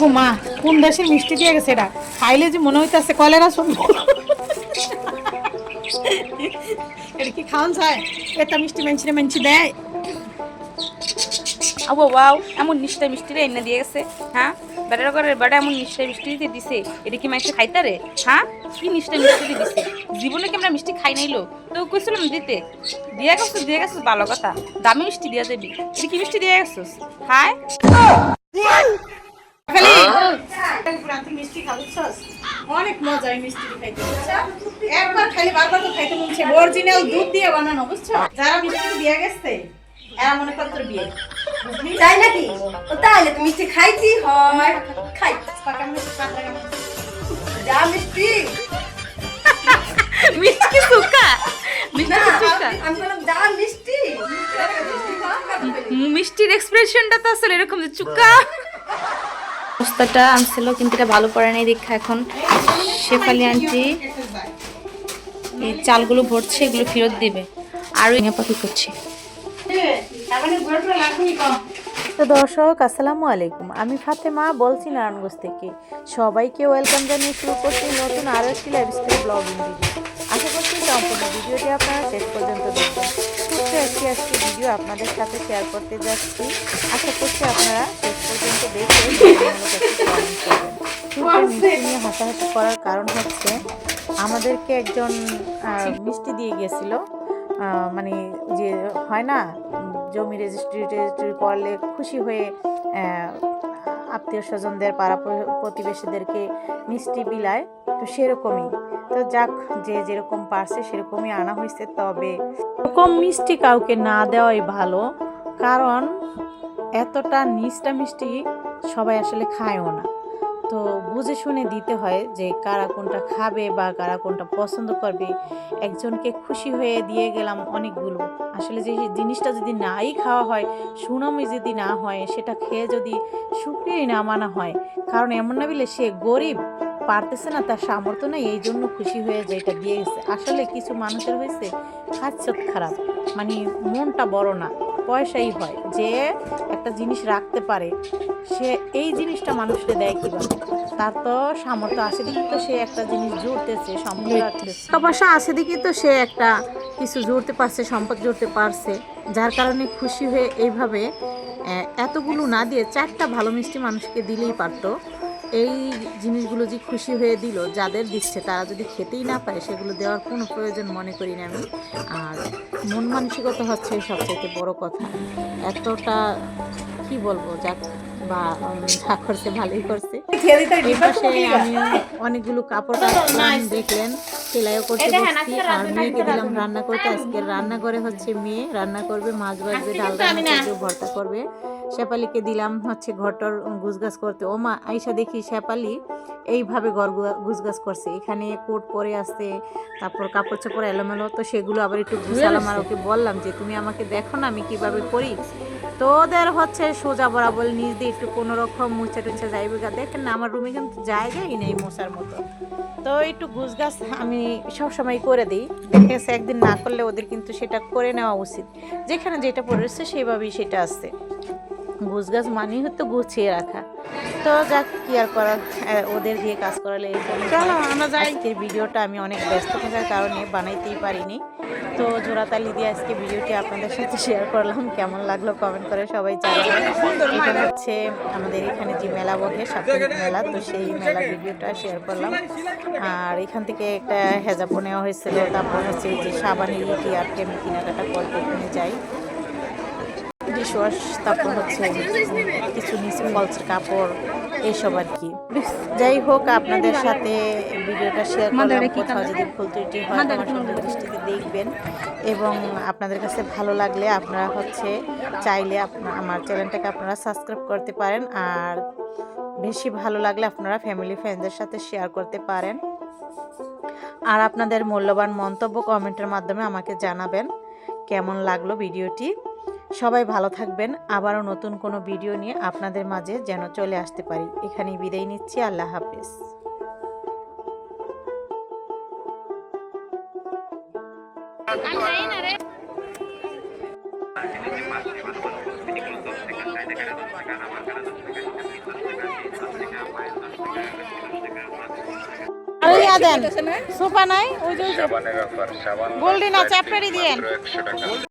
গো মা, কোন দেশের মিষ্টি দিয়ে গেছে এটা খাইলে যে মনে হইতেছে কলেরা শুনব এটা কি খাওয়ান যায়? এটা মিষ্টি মেনছি মেনছি দেয়। আবু, ওয়াও, এমন মিষ্টি রে এনে দিয়ে গেছে হ্যাঁ? বেটার করে বেটা এমন নিষ্ঠা মিষ্টি দিয়ে দিছে। এটা কি মানুষের খাইতে রে? হ্যাঁ? কি নিষ্ঠা মিষ্টি দিয়ে দিছে? জীবনে কি আমরা মিষ্টি খাই নাইলো? তো কইছিলাম দিতে। দিয়ে গেছো দিয়ে গেছো ভালো কথা। দামি মিষ্টি দিয়ে দেবি। এটা কি মিষ্টি দিয়ে গেছিস? হাই অনেক মজা এই মিষ্টি খাইতে একবার খালি বারবার তো খাইতে মন অরিজিনাল দুধ দিয়ে বানানো বুঝছ? যারা মিষ্টি দিয়ে গেছে এরা মনে কর তোর বিয়ে। তাই নাকি? ও তাহলে তো মিষ্টি খাইছি হয়। খাই। পাকা মিষ্টি পাকা যা মিষ্টি। মিষ্টি সুকা মিষ্টি সুকা আমি বললাম যা মিষ্টি। মিষ্টি খাওয়া খাবে বলি। মিষ্টির এক্সপ্রেশনটা তো আসলে এরকম চুকা। বস্তাটা আনছিল, কিন্তু এটা ভালো পড়ে নাই দেখা এখন। শেফালি আন্টি এই চালগুলো ভরছে, এগুলো ফেরত দিবে। আর ওই পাখি করছে। তো দর্শক, আসসালামু আলাইকুম। আমি ফাতেমা, বলছি নারায়ণগঞ্জ থেকে। সবাইকে ওয়েলকাম জানিয়ে শুরু করছি নতুন আরও একটি লাইফস্টাইল ব্লগিং ভিডিও আশা করছি সম্পূর্ণ ভিডিওটি আপনারা শেষ পর্যন্ত দেখবেন। ছোট্ট একটি আজকে ভিডিও আপনাদের সাথে শেয়ার করতে যাচ্ছি। আশা করছি আপনারা শেষ পর্যন্ত দেখে ভিডিওগুলোতে একটি comment করবেন। কিন্তু মিষ্টি নিয়ে হাসাহাসি করার কারণ হচ্ছে, আমাদেরকে একজন মিষ্টি দিয়ে গেছিল। মানে যে হয় না, জমি রেজিস্ট্রি টেজিস্ট্রি করলে খুশি হয়ে আত্মীয় স্বজনদের পাড়া প্রতিবেশীদেরকে মিষ্টি বিলায়, তো সেরকমই। তো যাক, যে যেরকম পারছে সেরকমই আনা হয়েছে, তবে এরকম মিষ্টি কাউকে না দেওয়াই ভালো, কারণ এতটা নিচটা মিষ্টি সবাই আসলে খায়ও না। তো বুঝে শুনে দিতে হয় যে কারা কোনটা খাবে বা কারা কোনটা পছন্দ করবে। একজনকে খুশি হয়ে দিয়ে গেলাম অনেকগুলো। আসলে যে জিনিসটা যদি নাই খাওয়া হয়, সুনামি যদি না হয়, সেটা খেয়ে যদি সুক্রিয়াই না মানা হয়, কারণ এমন না বলে সে গরিব, পারতেছে না তার সামর্থ্য নেই, এই জন্য খুশি হয়ে যে এটা দিয়ে গেছে। আসলে কিছু মানুষের হয়েছে খাচ্ছত খারাপ মানে মনটা বড় না। পয়সাই হয় যে একটা জিনিস রাখতে পারে সে এই জিনিসটা মানুষকে দেয় কীভাবে? তার তো সামর্থ্য আছে দিকে তো সে একটা জিনিস জুড়তেছে সম্পদ রাখতেছে। পয়সা আছে দিকে তো সে একটা কিছু জুড়তে পারছে সম্পদ জুড়তে পারছে। যার কারণে খুশি হয়ে এইভাবে এতগুলো না দিয়ে চারটা ভালো মিষ্টি মানুষকে দিলেই পারতো। এই জিনিসগুলো যে খুশি হয়ে দিল যাদের দিচ্ছে তারা যদি খেতেই না পারে সেগুলো দেওয়ার কোনো প্রয়োজন মনে করি না আমি। আর মন মানসিকতা হচ্ছে সবচেয়ে বড় কথা। এতটা কি বলব যাক বা যা করছে ভালোই করছে। এই পাশে আমি অনেকগুলো কাপড় দেখলেন। সেলাইও করতে বসছি আর মেয়েকে দিলাম রান্না করতে আজকে রান্না করে হচ্ছে মেয়ে রান্না করবে মাছ ভাজবে ডাল রান্না করবে ভর্তা করবে। শেপালিকে দিলাম হচ্ছে ঘরটর গুছগাছ করতে। ও মা আইসা দেখি শেপালি এইভাবে ঘর গু- গুছগাছ করছে। এখানে কোট পরে আসছে তারপর কাপড় চাপড় এলোমেলো তো সেগুলো আবার একটু গুছালাম। আর ওকে বললাম যে তুমি আমাকে দেখো না আমি কীভাবে করি? তো ওদের হচ্ছে সোজা বরাবর নিজ দিয়ে একটু কোনো রকম মুছে টুছে যাইবে গা দেখেন না, আমার রুমে কিন্তু জায়গাই নেই মশার মতো। তো একটু গুছ গাছ আমি সবসময় করে দিই দেখে গেছে একদিন না করলে ওদের কিন্তু সেটা করে নেওয়া উচিত। যেখানে যেটা পড়েছে সেভাবেই সেটা আছে। আসছে গুছগাছ মানেই হতো গুছিয়ে রাখা। তো যাক কি আর করার ওদের দিয়ে কাজ করালে চলো আমরা যাই। আজকের ভিডিওটা আমি অনেক ব্যস্ত থাকার কারণে বানাইতেই পারিনি। তো জোড়াতালি দিয়ে আজকে ভিডিওটি আপনাদের সাথে শেয়ার করলাম। কেমন লাগল কমেন্ট করে সবাই জানাবেন। এখানে হচ্ছে আমাদের এখানে যে মেলা বসে সাপ্তাহিক মেলা তো সেই মেলার ভিডিওটা শেয়ার করলাম। আর এখান থেকে একটা হেজাবো নেওয়া হয়েছিল। তারপর হচ্ছে যে সাবান ইউটি আর কি আমি কেনাকাটা করতে এখানে যাই। ডিশওয়াশ তারপর হচ্ছে কিছু নিচে ফলসের কাপড় এইসব আর কি। যাই হোক আপনাদের সাথে ভিডিওটা শেয়ার করলাম। কোথাও যদি ভুল ত্রুটি হয় আমার সুন্দর দৃষ্টিতে দেখবেন। এবং আপনাদের কাছে ভালো লাগলে আপনারা হচ্ছে চাইলে আপনা- আমার চ্যানেলটাকে আপনারা সাবস্ক্রাইব করতে পারেন। আর বেশি ভালো লাগলে আপনারা ফ্যামিলি ফ্রেন্ডদের সাথে শেয়ার করতে পারেন। আর আপনাদের মূল্যবান মন্তব্য কমেন্টের মাধ্যমে আমাকে জানাবেন। কেমন লাগল ভিডিওটি সবাই ভালো থাকবেন। আবারও নতুন কোনো ভিডিও নিয়ে আপনাদের মাঝে যেন চলে আসতে পারি। এখানেই বিদায় নিচ্ছি। আল্লাহ হাফেজ। সোফা নাই? ওই যে গোল্ডেন আছে আপনারই দিয়েন।